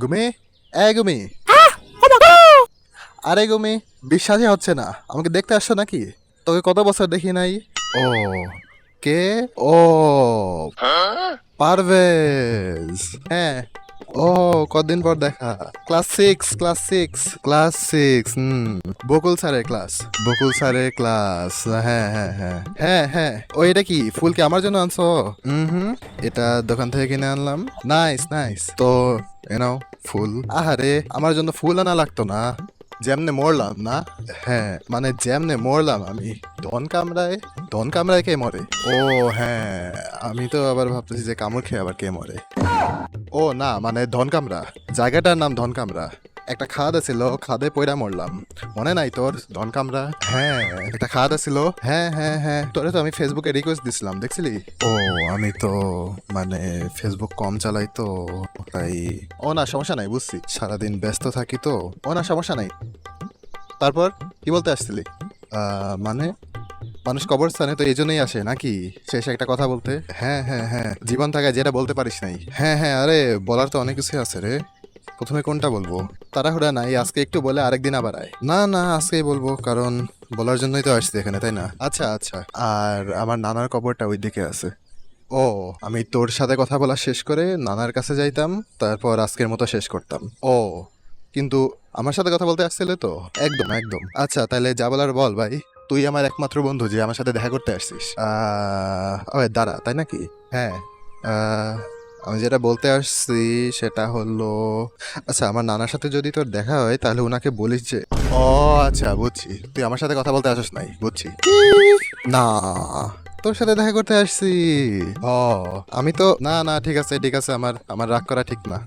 গুমি? এ গুমি। আরে গুমি বিশ্বাসই হচ্ছে না। আমাকে দেখতে আসছো নাকি? তোকে কত বছর দেখি নাই? ও কে? ও পারভেজ। হ্যাঁ ও, কতদিন পর দেখা? Class six class six class six হুম। বকুল স্যারের ক্লাস বকুল স্যারের ক্লাস হ্যাঁ হ্যাঁ হ্যাঁ। হ্যাঁ হ্যাঁ। ও, এটা কি? ফুল কি আমার জন্য আনছো? হুম এটা দোকান থেকে কিনে আনলাম। নাইস নাইস তো এনাও ফুল। আহারে, আমার জন্য ফুল আনা লাগতো না। যেমনে মরলাম, না? হ্যাঁ মানে যেমনে মরলাম আমি। ধন কামড়ায় ধন কামড়ায় কে মরে? ও হ্যাঁ আমি তো আবার ভাবতেছি যে কামড় খেয়ে আবার কে মরে। ও, না মানে ধনকামরা জায়গাটার নাম ধনকামরা একটা খাদ আছিল, খাদে পয়রা মরলাম। মনে নাই তোর ধনকামরা হ্যাঁ একটা খাদ আছিল। হ্যাঁ হ্যাঁ হ্যাঁ তোরে তো আমি ফেসবুকে রিকোয়েস্ট দিছিলাম, দেখছিলি? ও, আমি তো মানে ফেসবুক কম চালাই তো, তাই। ও না, সমস্যা নাই, বুঝছি। সারাদিন ব্যস্ত থাকি তো। ও না, সমস্যা নাই। তারপর কি বলতে আসছিলি? মানে? মানুষ কবরস্থানে তো এই জন্যই আসে নাকি? শেষ একটা কথা বলতে। হ্যাঁ হ্যাঁ হ্যাঁ। জীবন থাকায় যেটা বলতে পারিস নাই। হ্যাঁ হ্যাঁ আরে বলার তো অনেক কিছু আছে রে। প্রথমে কোনটা বলব? তাড়াহুড়া নাই আজকে একটু বলে আরেকদিন আবার আয়। না না আজকেই বলব কারণ বলার জন্যই তো আসছি এখানে তাই না? আচ্ছা আচ্ছা। আর আমার নানার কবরটা ওই দিকে আছে। ও আমি তোর সাথে কথা বলা শেষ করে নানার কাছে যাইতাম তারপর আজকের মতো শেষ করতাম। ও কিন্তু আমার সাথে কথা বলতে আসছিলে তো? একদম একদম। আচ্ছা তাহলে যা বলার বল ভাই। তুই আমার একমাত্র বন্ধু যে আমার সাথে দেখা করতে আসছিস। আহ, ওই দাঁড়া তাই নাকি? হ্যাঁ। আমি যেটা বলতে আসছি সেটা হলো আচ্ছা আমার নানার সাথে যদি তোর দেখা হয় তাহলে ওনাকে বলিস যে ও আচ্ছা বুঝছি। তুই আমার সাথে কথা বলতে আসিস নাই বুঝছি। না তোর সাথে দেখা করতে আসছি। ও আমি তো না না ঠিক আছে ঠিক আছে আমার আমার রাগ করা ঠিক না।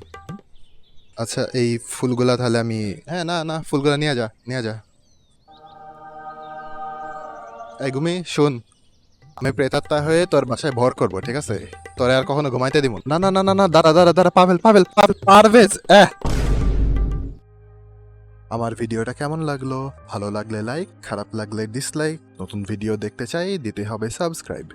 আচ্ছা এই ফুলগুলা তাহলে আমি হ্যাঁ না না ফুলগুলা নিয়ে যা নিয়ে যা। এই শুন। আমি প্রেতাত্মা হয়ে তোর বাসায় ভর করব, ঠিক আছে? তোর আর কখনো ঘুমাইতে দিব না। না না না না দাঁড়া দাঁড়া দাঁড়া, পাভেল পাভেল পারভেজ, এহ। আমার ভিডিওটা কেমন লাগল? ভালো লাগলে লাইক, খারাপ লাগলে ডিসলাইক নতুন ভিডিও দেখতে চাই, দিতে হবে সাবস্ক্রাইব।